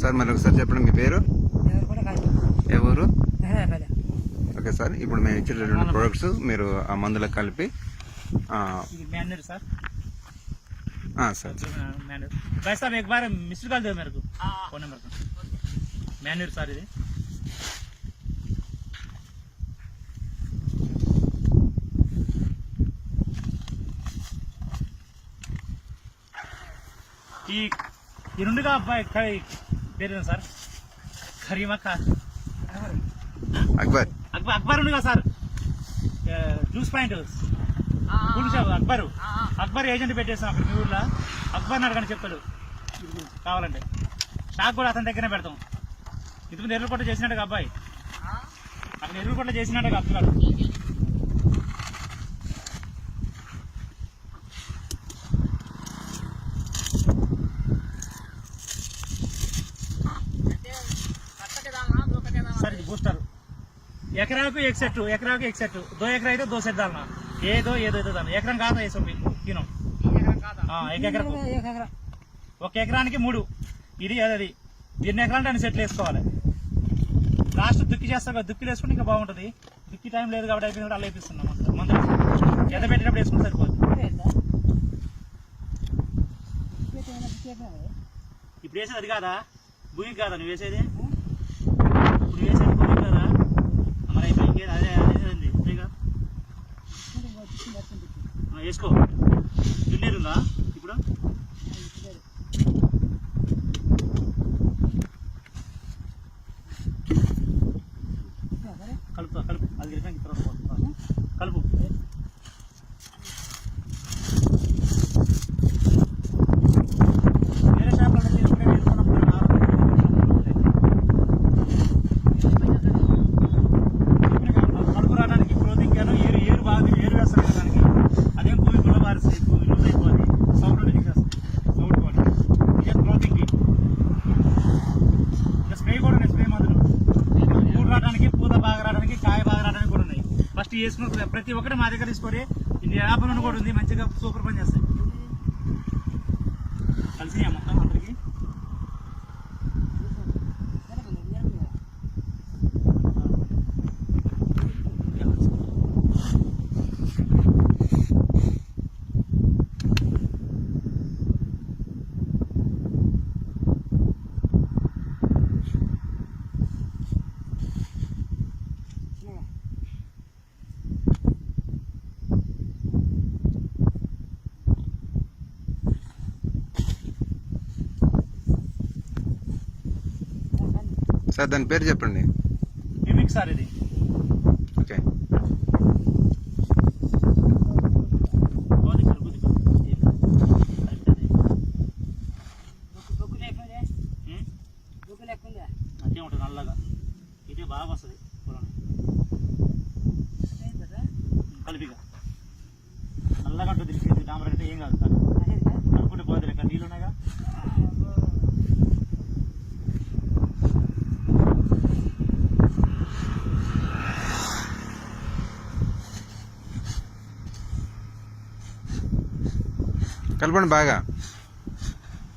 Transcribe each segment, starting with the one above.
Sir మరి ఒకసారి చెప్పండి మీ పేరు ఎవరు కూడా కాదు ఏ ఊరు పదే ఓకే సార్ ఇప్పుడు మేము ఇచ్చేటటువంటి ప్రొడక్ట్స్ మీరు ఆ మందులకు కలిపి ఆ, ఇది मैन्यूर सर ఆ, సార్ मैन्यूर भाई साहब एक बार मिस्ड कॉल दो मेरे को फोन नंबर को मैन्यूर सर ఇది ఈ ఈ రెండుగా అబ్బాయి క- పేరు సార్? కరీమా ఖా అక్బర్ అక్బర్ అక్బర్ ఉండుగా సార్. ఆ, juice point. Cool shop Akbar. Akbar agent పెట్టేసాం అక్కడ మీ ఊర్లో. అక్బర్ అడగని చెప్తాడు. కావాలంటే. స్టాక్ కూడా అతని దగ్గరనే పెడతాం. ఇంతకుముందు ఎర్రపట్ల చేసినట్టుగా అబ్బాయి. అక్కడ ఎర్రపట్ల చేసినట్టుగా అబ్బాయి ఎకరాకు ఎక్ సెట్ ఎకరాకు ఎక్ సెట్ దో ఎకరా అయితే దో సెట్ ఏదో ఏదో ఏదో దాన్ని ఎకరం కాదా ఏ సొమ్మి? తినో. ఒక ఎకరానికి మూడు. ఇది అది ఎన్ని ఎకరాలు అని సెట్లు వేసుకోవాలి. లాస్ట్ దుక్కి చేస్తా దుక్కి వేసుకుంటే ఇంకా బాగుంటుంది. దుక్కి టైం లేదు కాబట్టి అయిపోయిన అలా వేపిస్తున్నాం మందులు ఎంత పెట్టినప్పుడు వేసుకుంటే సరిపోదు. ఇప్పుడు వేసేది అది కాదా? భూమికి కాదా నువ్వు వేసేది? ఉన్నాయి చేసుకుని ప్రతి ఒక్కటి మా దగ్గర తీసుకొని ఇది యాభై కూడా ఉంది. మంచిగా సూపర్ పని చేస్తాయి. కలిసి మొత్తం? సార్ దాని పేరు చెప్పండి. మిమిక్ సార్ ఇది. ఓకే. అట్టే ఉంటుంది నల్లగా. ఇదే బాగా వస్తుంది కలిపిగా. నల్లగా ఉంటుంది డామర్ అంటే ఏం కాదు కలపండి బాగా.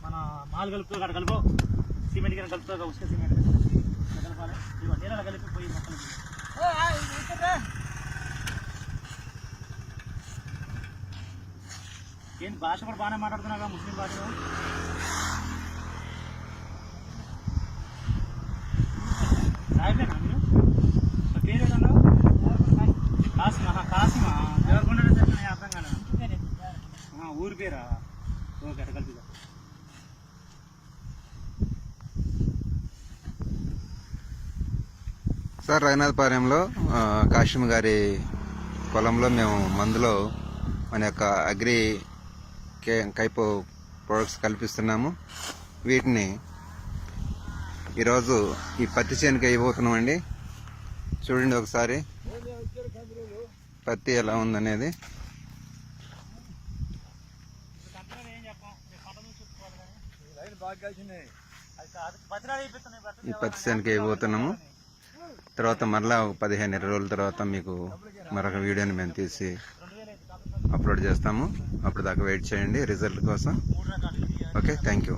మన మాలు కలుపుతూ అక్కడ కలుపు. సిమెంట్ కింద కలుపుతూ ఉసుక సిమెంట్. కలపాలి. నీళ్ళలో కలిపి పోయి మొక్కలు ఏంటి భాష కూడా బాగానే మాట్లాడుతున్నాగా ముస్లిం భాషలో సార్ రైనాథపాలెంలో ఆ, కాశీం గారి పొలంలో మేము మందులో మన యొక్క అగ్రి కే కైపో ప్రొడక్ట్స్ కల్పిస్తున్నాము. వీటిని ఈరోజు ఈ పత్తి చేనుకి అయిపోతున్నామండి చూడండి ఒకసారి. పత్తి ఎలా ఉందనేది. ఈ పత్తి చేనుకి అయిపోతున్నాము తర్వాత మరలా ఒక పదిహేను ఇరవై రోజుల తర్వాత మీకు మరొక వీడియోని మేము తీసి అప్లోడ్ చేస్తాము. అప్పుడు దాకా వెయిట్ చేయండి రిజల్ట్ కోసం. Okay thank you.